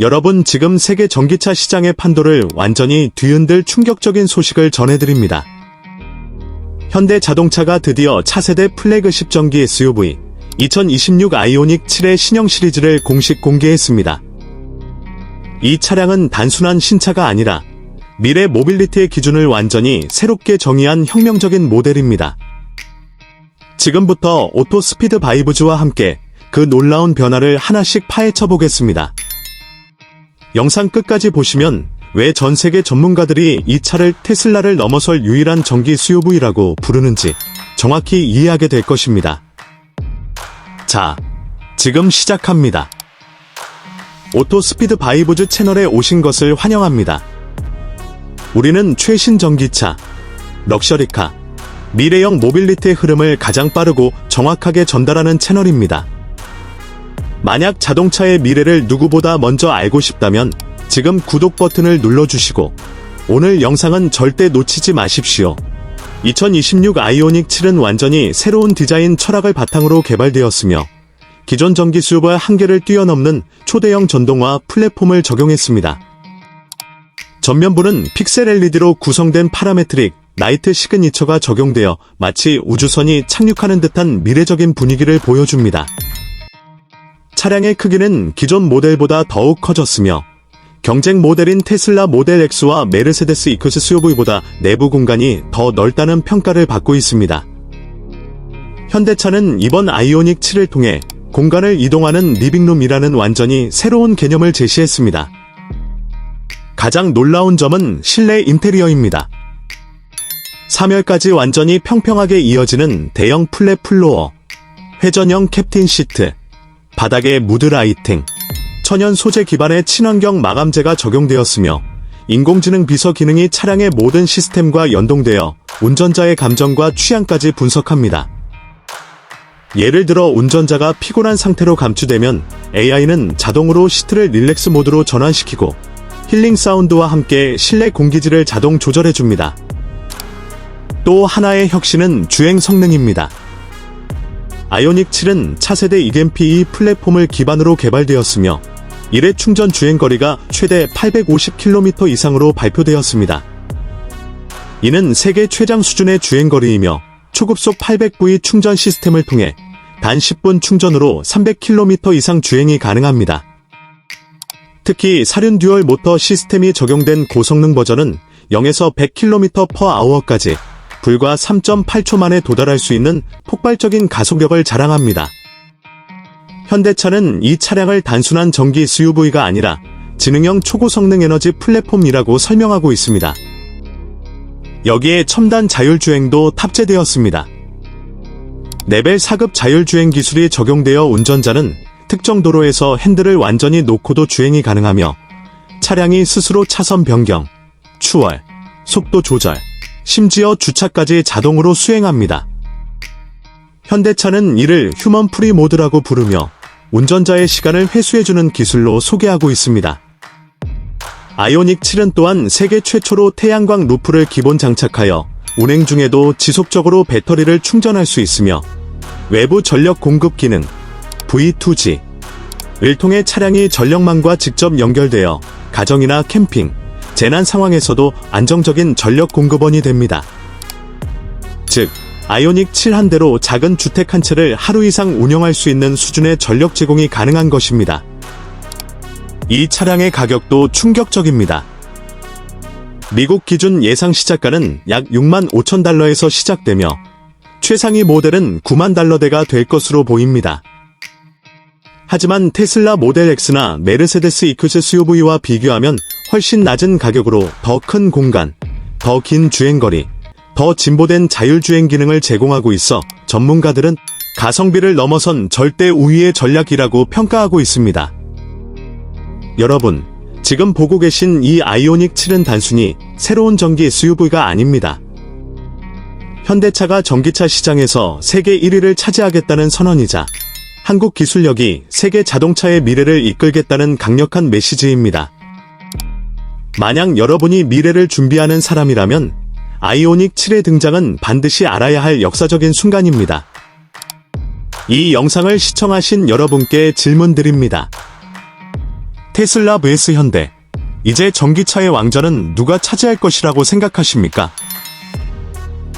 여러분 지금 세계 전기차 시장의 판도를 완전히 뒤흔들 충격적인 소식을 전해드립니다. 현대 자동차가 드디어 차세대 플래그십 전기 SUV 2026 아이오닉 7의 신형 시리즈를 공식 공개했습니다. 이 차량은 단순한 신차가 아니라 미래 모빌리티의 기준을 완전히 새롭게 정의한 혁명적인 모델입니다. 지금부터 오토 스피드 바이브즈와 함께 그 놀라운 변화를 하나씩 파헤쳐 보겠습니다. 영상 끝까지 보시면 왜 전 세계 전문가들이 이 차를 테슬라를 넘어설 유일한 전기 SUV라고 부르는지 정확히 이해하게 될 것입니다. 자, 지금 시작합니다. 오토 스피드 바이브즈 채널에 오신 것을 환영합니다. 우리는 최신 전기차, 럭셔리카, 미래형 모빌리티의 흐름을 가장 빠르고 정확하게 전달하는 채널입니다. 만약 자동차의 미래를 누구보다 먼저 알고 싶다면 지금 구독 버튼을 눌러주시고 오늘 영상은 절대 놓치지 마십시오. 2026 아이오닉 7은 완전히 새로운 디자인 철학을 바탕으로 개발되었으며 기존 전기 수요의 한계를 뛰어넘는 초대형 전동화 플랫폼을 적용했습니다. 전면부는 픽셀 LED로 구성된 파라메트릭 나이트 시그니처가 적용되어 마치 우주선이 착륙하는 듯한 미래적인 분위기를 보여줍니다. 차량의 크기는 기존 모델보다 더욱 커졌으며 경쟁 모델인 테슬라 모델 X와 메르세데스 이크스 SUV보다 내부 공간이 더 넓다는 평가를 받고 있습니다. 현대차는 이번 아이오닉 7을 통해 공간을 이동하는 리빙룸이라는 완전히 새로운 개념을 제시했습니다. 가장 놀라운 점은 실내 인테리어입니다. 3열까지 완전히 평평하게 이어지는 대형 플랫 플로어, 회전형 캡틴 시트, 바닥에 무드 라이팅, 천연 소재 기반의 친환경 마감재가 적용되었으며 인공지능 비서 기능이 차량의 모든 시스템과 연동되어 운전자의 감정과 취향까지 분석합니다. 예를 들어 운전자가 피곤한 상태로 감추되면 AI는 자동으로 시트를 릴렉스 모드로 전환시키고 힐링 사운드와 함께 실내 공기질을 자동 조절해줍니다. 또 하나의 혁신은 주행 성능입니다. 아이오닉 7은 차세대 EMP2 플랫폼을 기반으로 개발되었으며 일회 충전 주행 거리가 최대 850km 이상으로 발표되었습니다. 이는 세계 최장 수준의 주행 거리이며 초급속 800V 충전 시스템을 통해 단 10분 충전으로 300km 이상 주행이 가능합니다. 특히 사륜 듀얼 모터 시스템이 적용된 고성능 버전은 0에서 100km/h까지 불과 3.8초 만에 도달할 수 있는 폭발적인 가속력을 자랑합니다. 현대차는 이 차량을 단순한 전기 SUV가 아니라 지능형 초고성능 에너지 플랫폼이라고 설명하고 있습니다. 여기에 첨단 자율주행도 탑재되었습니다. 레벨 4급 자율주행 기술이 적용되어 운전자는 특정 도로에서 핸들을 완전히 놓고도 주행이 가능하며 차량이 스스로 차선 변경, 추월, 속도 조절, 심지어 주차까지 자동으로 수행합니다. 현대차는 이를 휴먼 프리 모드라고 부르며 운전자의 시간을 회수해주는 기술로 소개하고 있습니다. 아이오닉 7은 또한 세계 최초로 태양광 루프를 기본 장착하여 운행 중에도 지속적으로 배터리를 충전할 수 있으며 외부 전력 공급 기능 V2G 을 통해 차량이 전력망과 직접 연결되어 가정이나 캠핑, 재난 상황에서도 안정적인 전력 공급원이 됩니다. 즉, 아이오닉 7 한 대로 작은 주택 한 채를 하루 이상 운영할 수 있는 수준의 전력 제공이 가능한 것입니다. 이 차량의 가격도 충격적입니다. 미국 기준 예상 시작가는 약 6만 5천 달러에서 시작되며 최상위 모델은 9만 달러대가 될 것으로 보입니다. 하지만 테슬라 모델 X나 메르세데스 이크스 SUV와 비교하면 훨씬 낮은 가격으로 더 큰 공간, 더 긴 주행거리, 더 진보된 자율주행 기능을 제공하고 있어 전문가들은 가성비를 넘어선 절대 우위의 전략이라고 평가하고 있습니다. 여러분, 지금 보고 계신 이 아이오닉 7은 단순히 새로운 전기 SUV가 아닙니다. 현대차가 전기차 시장에서 세계 1위를 차지하겠다는 선언이자 한국 기술력이 세계 자동차의 미래를 이끌겠다는 강력한 메시지입니다. 만약 여러분이 미래를 준비하는 사람이라면 아이오닉 7의 등장은 반드시 알아야 할 역사적인 순간입니다. 이 영상을 시청하신 여러분께 질문 드립니다. 테슬라 vs 현대. 이제 전기차의 왕좌는 누가 차지할 것이라고 생각하십니까?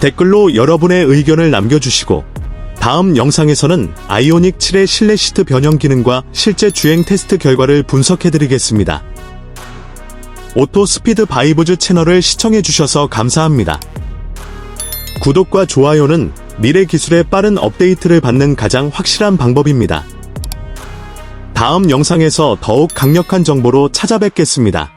댓글로 여러분의 의견을 남겨주시고 다음 영상에서는 아이오닉 7의 실내 시트 변형 기능과 실제 주행 테스트 결과를 분석해드리겠습니다. 오토 스피드 바이브즈 채널을 시청해주셔서 감사합니다. 구독과 좋아요는 미래 기술의 빠른 업데이트를 받는 가장 확실한 방법입니다. 다음 영상에서 더욱 강력한 정보로 찾아뵙겠습니다.